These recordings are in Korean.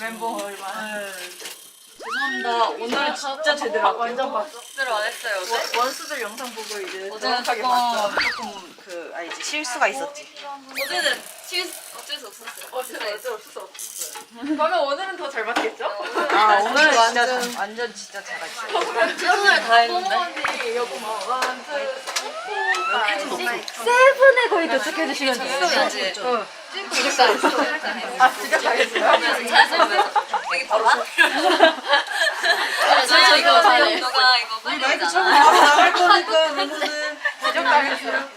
멤버 얼마 죄송합니다. 오늘은 진짜 제대로 할게요. 완전 봤어. 제대로 안 했어요 어제? 원스들 영상 보고 이제 어제는 정확하게 봤죠. 조금 조금 그 알지 실수가 있었지. 어제는 실 어쩔 수 없었어요 어쩔 어쩔 수 없었어요. 그러면 오늘은 더잘 봤겠죠? 아 오늘은 진짜 잘- 완전 진짜 잘했어. 최선을 다했는데 어머니 여보 뭐 원투 세븐에 거의 도착해 주시면 돼요 진짜 잘했어요 아 진짜 잘했어요. 여기 바로 저 이거 잘해 누가 이거 빨리 마이크. 차고 바로 나갈 거니까 멤버들. 대적당했어요.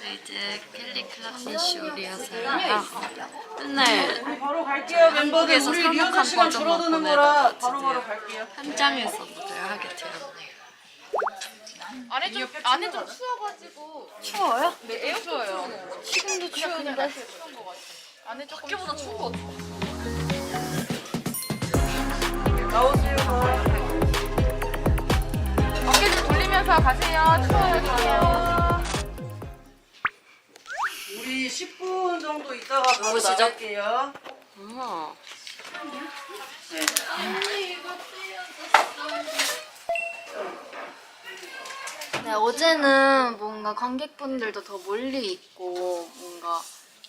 네, 이제 켈리 클라피쇼 리허설 하고 맨날 바로 갈게요 멤버들. 우리 리허설 시간 줄어드는 거라 보내다가 바로 바로 드디어 갈게요. 현장에서 무대를 하게 되었네요. 안에 좀 안에 좀 추워가지고 추워요? 네 에어 추워요. 지금도 추운데 추운 거 같아. 안에 조금 밖에보다 추운 거 같아. 나오세요. 어깨 좀 돌리면서 가세요. 추워요. 우리 10분 정도 있다가 바로 나갈게요. 어. 네, 어제는 뭔가 관객분들도 더 멀리 있고 뭔가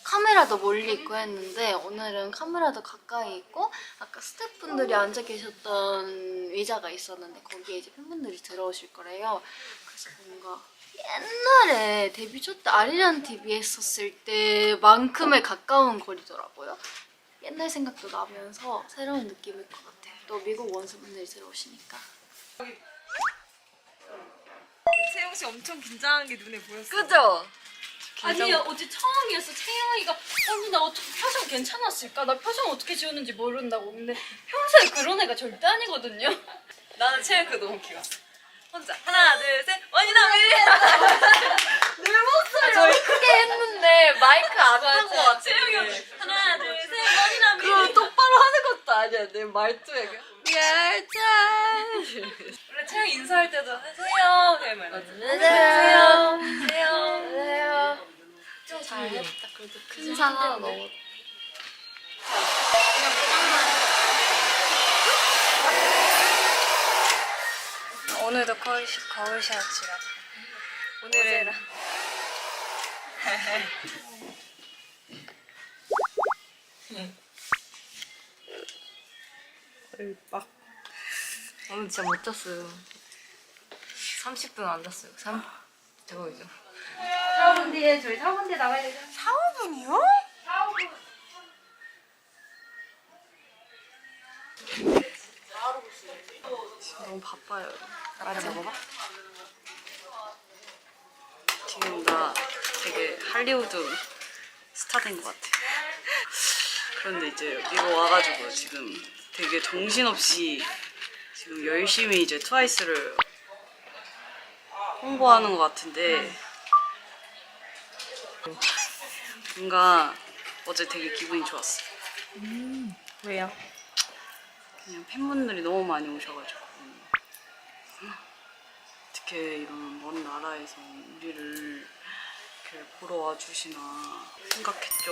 카메라도 멀리 있고 했는데 오늘은 카메라도 가까이 있고 아까 스태프분들이 앉아 계셨던 의자가 있었는데 거기에 이제 팬분들이 들어오실 거래요. 그래서 뭔가 옛날에 데뷔 초 때 아리란 TV 했었을 때만큼의 가까운 거리더라고요. 옛날 생각도 나면서 새로운 느낌일 것 같아요. 또 미국 원수분들이 들어오시니까. 세영 씨 엄청 긴장한 게 눈에 보였어요 그죠? 아니 어제 처음이었어. 채영이가 언니 나 어떻게 표정 괜찮았을까? 나 표정 어떻게 지웠는지 모른다고. 근데 평소에 그런 애가 절대 아니거든요. 나는 채영 그 너무 귀여웠어 혼자 하나 둘 셋 원이나 왜 저희 크게 했는데 마이크 안 하는 거 같아 채영이 하나 둘 셋 원이나 왜 똑바로 하는 것도 아니야. 내 말투에 그냥 열차. 원래 채영 인사할 때도 하세요 그냥 말하세 안녕하세요. 세요 잘했다. 그래도 큰산 하나 넘었. 오늘도 거울, 거울 샷이라 오늘은 막 오늘 진짜 못 잤어요. 30분 안 잤어요. 3 대박이죠. 4분 뒤에 저희 4분 뒤에 나가야 되죠. 너무 바빠요. 맞아 먹어봐. 지금 나 되게 할리우드 스타 된 것 같아. 그런데 이제 미국 와가지고 지금 되게 정신없이 지금 열심히 이제 트와이스를 홍보하는 것 같은데 뭔가 어제 되게 기분이 좋았어. 왜요? 그냥 팬분들이 너무 많이 오셔가지고 어떻게 이런 먼 나라에서 우리를 이렇게 보러 와주시나 생각했죠.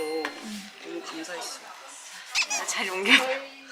너무 감사했어요. 잘 옮겨.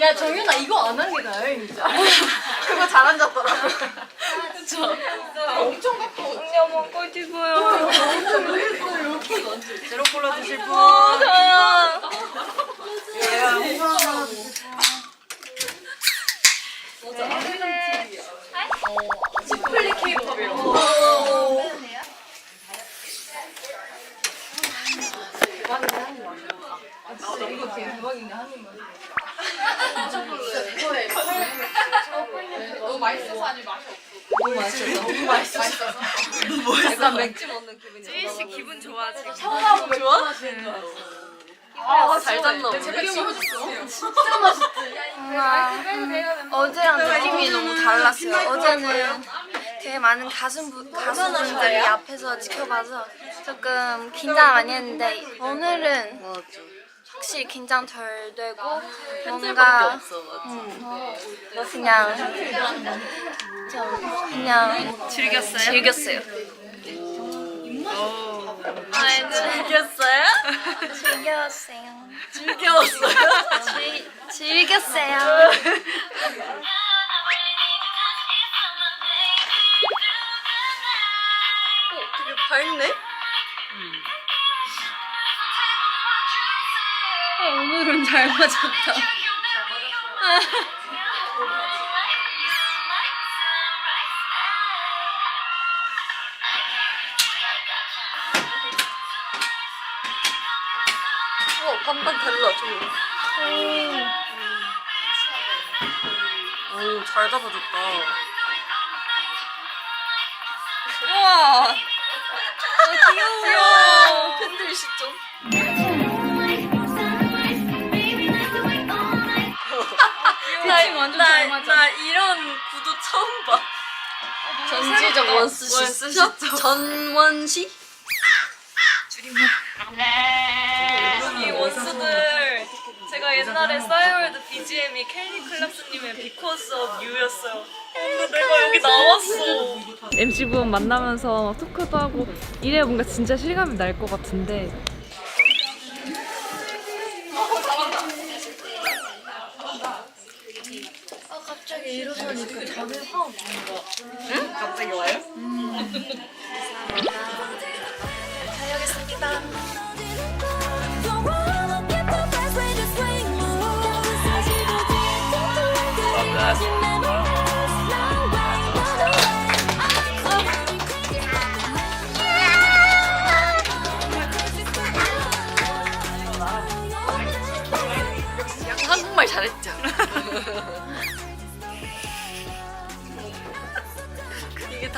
야 정윤아 이거 안 한 게 다행이지. 그거 잘 앉았더라고. 너무 꿀팁어요. 제로 콜라 드실 분. 저요. 치플리 케이팝이요. 너무 맛있어서 아니 맛이 없어. 너무 맛있었어. 너무 맛있어서. 약간 맥주 먹는 기분이 쯔이 씨 기분 좋아 지금. 샤워하고 좋아? 잘 잤나 보네. 제가 씹어줬어. 어제랑 느낌이 너무 달랐어요. 어제는 되게 많은 가수분, 가수분들이 앞에서 지켜봐서 조금 긴장 많이 했는데 오늘은 확실히 긴장 덜 되고 뭔가 그냥 좀 그냥 즐겼어요? 즐겼어요. 아, 즐겼어요? 즐겼어요. 즐겨웠어요? 즐, 즐겼어요. 되게 밝네? 오늘은 잘 맞았다. 우와 반반 달라 좀. 오, 잘 잡아줬다. 우와. 어, 귀여워. 팬들 시점. 전지적 원스 원스시죠? 전원시? 이 원스들 제가 옛날에 싸이월드 BGM이 켈리 클락스님의 Because of You였어요. 근데 내가 여기 나왔어. MC분 만나면서 막 토크도 하고 이래야 뭔가 진짜 실감이 날 것 같은데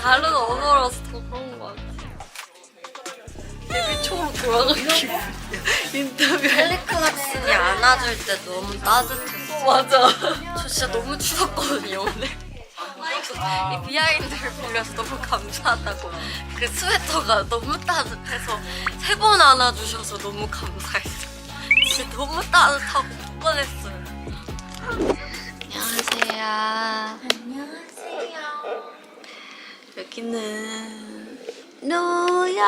다른 언어라서 더 그런 것 같아. 데뷔 초로 돌아가기 인터뷰. 헬리클락슨이 안아줄 때 너무 따뜻했어. 맞아. 저 진짜 너무 추웠거든요, 오늘. 이 비하인드를 보면서 너무 감사하다고. 그 스웨터가 너무 따뜻해서 세 번 안아주셔서 너무 감사했어요. 진짜 너무 따뜻하고 뻔했어요. 안녕하세요. 여기는 뉴욕이에요.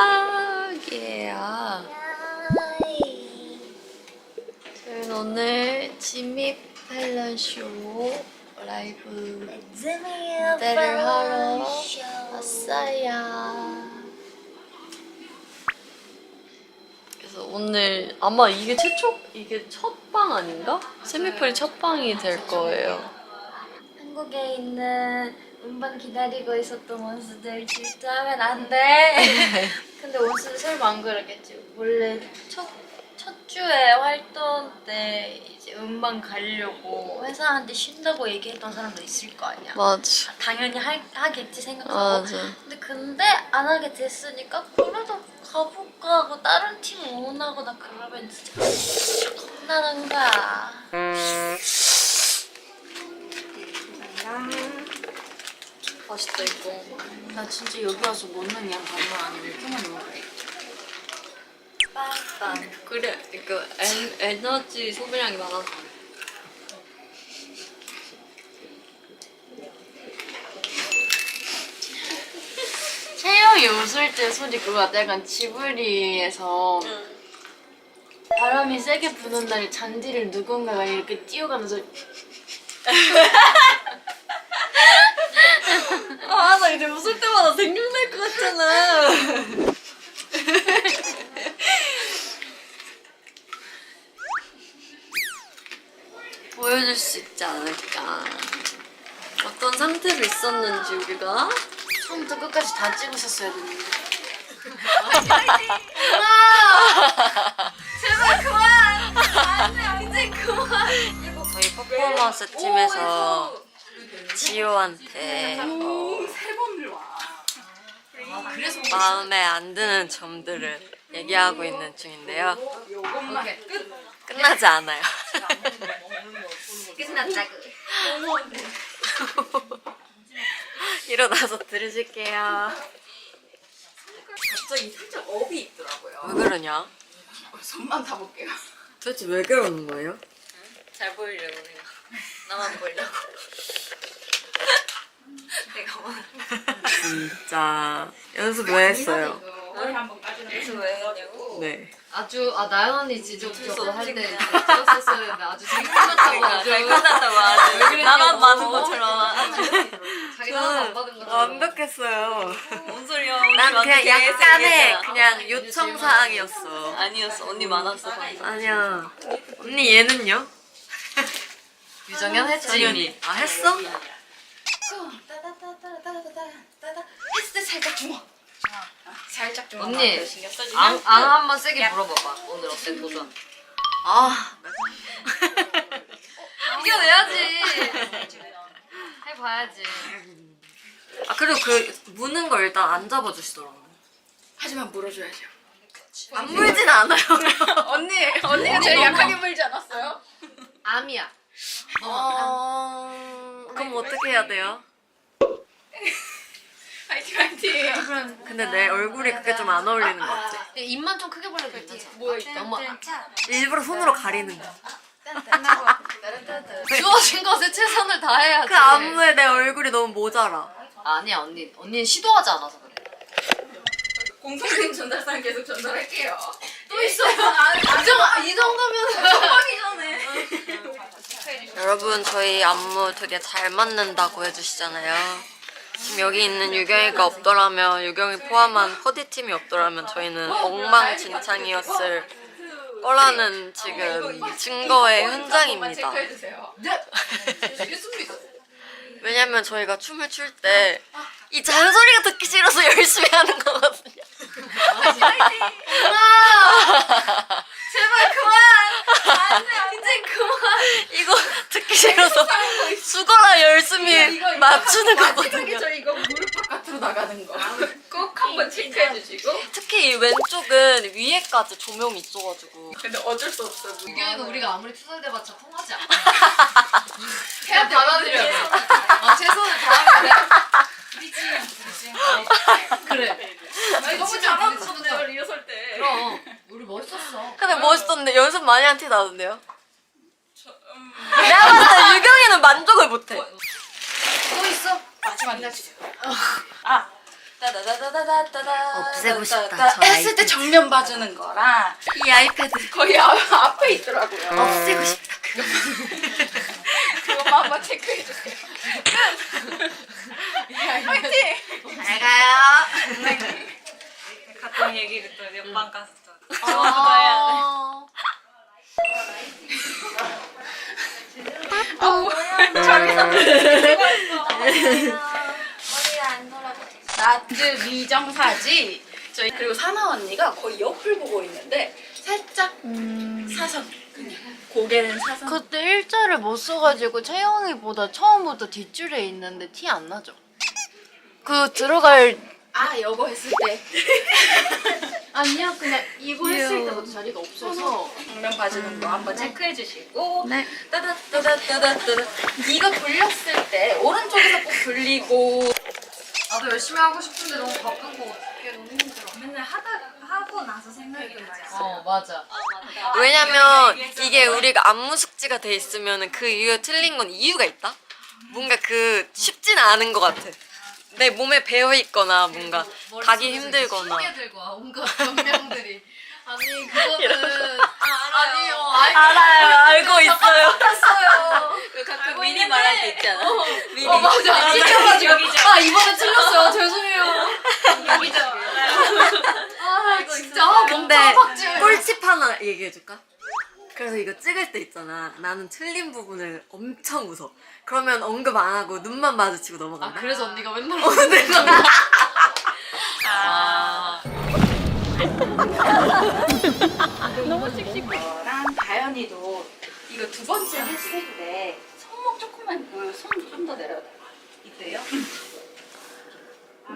저희는 오늘 지미 펠런쇼 라이브 무대를 하러 왔어요. 그래서 오늘 아마 이게 최초 이게 첫 방 아닌가? 세미플이 첫 방이 될 거예요. 한국에 있는 음반 기다리고 있었던 원수들 질투하면 안 돼. 근데 원수들 설마 안 그러겠지. 원래 첫, 첫 주에 활동 때 이제 음반 가려고 회사한테 쉰다고 얘기했던 사람도 있을 거 아니야. 맞아. 당연히 할, 하겠지 생각하고. 맞아. 근데 근데 안 하게 됐으니까 그래도 가볼까 하고 다른 팀 응원하거나 그러면 진짜 겁나는 거야. 맛있다 이거. 나 진짜 여기 와서 먹는 양 반만 아니면 이렇게 많이 먹어야 빵빵. 그래, 그 엔, 에너지 소비량이 많아서. 채영이 웃을 때 소리 그거 같아. 약간 지브리에서 바람이 세게 부는 날 잔디를 누군가가 이렇게 뛰어가면서 있었는지 우리가 처음부터 끝까지 다 찍으셨어야 되는데. 저희 퍼포먼스 팀에서 지효한테 어, 마음에 안 드는 점들을 얘기하고 있는 중인데요. 끝나지 않아요. 끝났다고. 일어나서 들으실게요. 갑자기 살짝 업이 있더라고요. 왜 그러냐? 손만 타볼게요. 도대체 왜 그러는 거예요? 잘 보이려고 내가. 나만 보이려고. 내가 뭐 진짜 연습 왜 했어요? 머리 한번 까주는 그래서 왜 했냐고? 네. 아주 아 나연 언니 지적적으로 할때 찍었었어야 했는데 아주 끝났다고 아주 잘 끝났다고 아주. 그랬냐고. 나만 많은 것처럼. 자기가 하나도 안 받은 것처럼 완벽했어요. 뭔 소리야. 난 그냥 약간의. 그냥 요청 사항이었어. 아니었어. 언니 많았어. 아니야. 언니 얘는요? 유정현 했지 이미 아 했어? 했을 때 살짝 주먹. 살짝 주먹. 언니 신경 써주면. 앙, 앙 한번 세게 물어봐봐 오늘 어때 도전 아 이겨내야지 해봐야지 아 그리고 그 무는 걸 일단 안 잡아주시더라고. 하지만 물어줘야죠. 안 물진 않아요. 언니, 언니가 제일 약하게 물지 않았어요? 암이야 어... 그럼 어떻게 해야 돼요? 화이팅, 화이팅. 근데 내 얼굴이 그게 좀 안 어울리는 것 같아. 입만 좀 크게 벌려도 괜찮잖아 뭐 있다. 너무 일부러 손으로 가리는 거. 주어진 것에 최선을 다해야지 그 안무에 내 얼굴이 너무 모자라. 아니야 언니 언니는 시도하지 않아서 그래 공통된 전달사항 계속 전달할게요. 또 있어요. 아, 이, 정도, 이 정도면 전방이 전에. 여러분 저희 안무 되게 잘 맞는다고 해주시잖아요. 지금 여기 있는 유경이가 없더라면 유경이 포함한 퍼디팀이 없더라면 저희는 엉망진창이었을 거라는 지금 증거의 현장입니다. 체크해주세요. 네. 왜냐면 저희가 춤을 출 때이 잔소리가 듣기 싫어서 열심히 하는 거거든요. 제발 그만. 안돼 이제 그만. 이거 듣기 싫어서 죽어라 열심히 맞추는 거거든요. 저 이거 무릎 바깥으로 나가는 거. 꼭 한번 체크해주시고. 특히 이 왼쪽은 위에까지 조명이 있어가지고 근데 어쩔 수 없어. 유경이도 우리가 아무리 투덜대봤자 통하지 않아 그냥 받아들여야 돼 어, 최선을 다하면 그래 너무 잘하는데요 리허설 때. 그럼 우리 멋있었어 근데 멋있었는데 연습 많이 한 티 나던데요? 내가 봤을 때 유경이는 만족을 못해 또 있어? 마지막 해주세요. 아. 따다다다다다다. 없애고 싶다, 따다다. 저 했을 때 정면 봐주는 거랑 이 아이패드 거의 앞, 앞에 있더라고요. 없애고 싶다 그것만 한번 체크해 주세요. 화이팅! 잘 가요 갔던 얘기를 또 옆방 가서 또. 아 나트 미정사지. 저희 그리고 사나 언니가 거의 옆을 보고 있는데 살짝 사선 그냥 고개는 사선. 그때 일자를 못 써가지고 채영이보다 처음부터 뒷줄에 있는데 티 안 나죠? 그 들어갈 아 여거 했을 때. 아니야 그냥 이거 했을 때부터 자리가 없어서. 정면 봐주는 거 한번 체크해 주시고. 네. 따다따다따다따다. 이거 돌렸을 때 오른쪽에서 꼭 돌리고 나도 열심히 하고 싶은데 너무 바쁜 거 어떡해 너무 힘들어. 맨날 하다 하고 나서 생각이 나요. 어 맞아. 왜냐면 이게 우리가 안무 숙지가 돼 있으면 그 이유가 틀린 건 이유가 있다? 뭔가 그 쉽지는 않은 것 같아. 내 몸에 배어 있거나 뭔가 가기 힘들거나. 들고 와 온갖 변명들이 아니 그거는 아니요. 알아요, 알고 있어요. 알았어요. 가끔 미니 말할 때 있잖아. 미니. 어 맞아. 찍혀가지고. 아 이번에 틀렸어요. 죄송해요. 여기죠. 아 진짜 근데 멍청한 박질 꿀팁 하나 얘기해줄까? 그래서 이거 찍을 때 있잖아. 나는 틀린 부분을 엄청 웃어. 그러면 언급 안 하고 눈만 마주치고 넘어간다. 그래서 언니가 맨날 어, 내가 저랑 다현이도 이거 두 번째 했을 손목 조금만 보여 손좀 더 내려 이때요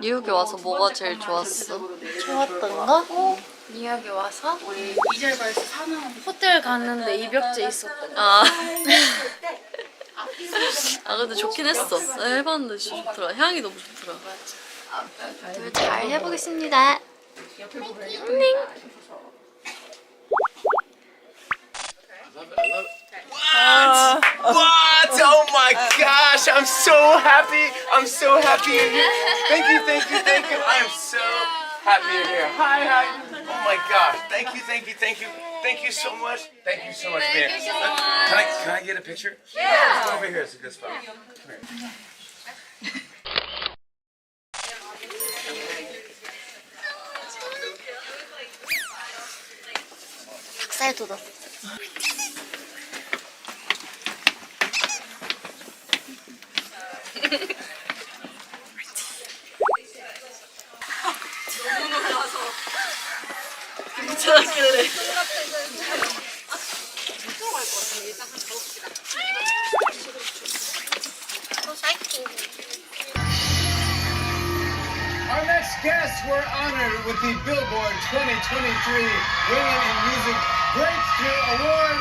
뉴욕에 와서 뭐가 제일 좋았어? 좋았던 거? 뉴욕에 와서 우리 이절발스 사나운 호텔 갔는데 입욕제 있었던 거. 아. 아 근데 좋긴 했어. 나 해봤는데 진짜 좋더라. 향이 너무 좋더라. 잘 해보겠습니다. What? What? Oh my gosh, I'm so happy. I'm so happy you're here. Thank you, thank you, thank you. I am so happy you're here. Hi, hi. Oh my gosh. Thank you, thank you, thank you. Thank you so much. Thank you so much, man. Can I can I get a picture? Yeah. Let's over here. It's a good spot. Come here. 닭살 돋았어. 괜찮았길래. Guests were honored with the Billboard 2023 Women in Music Breakthrough Award,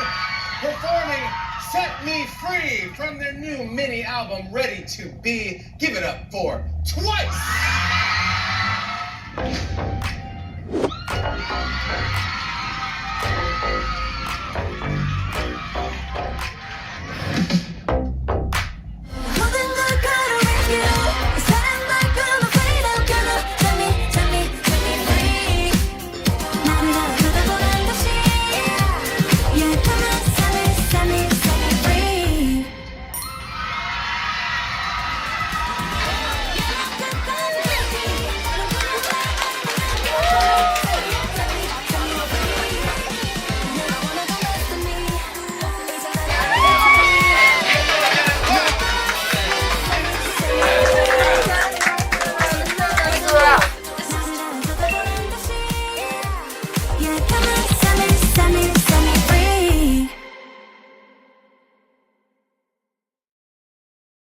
performing Set Me Free from their new mini album, Ready to Be. Give it up for Twice!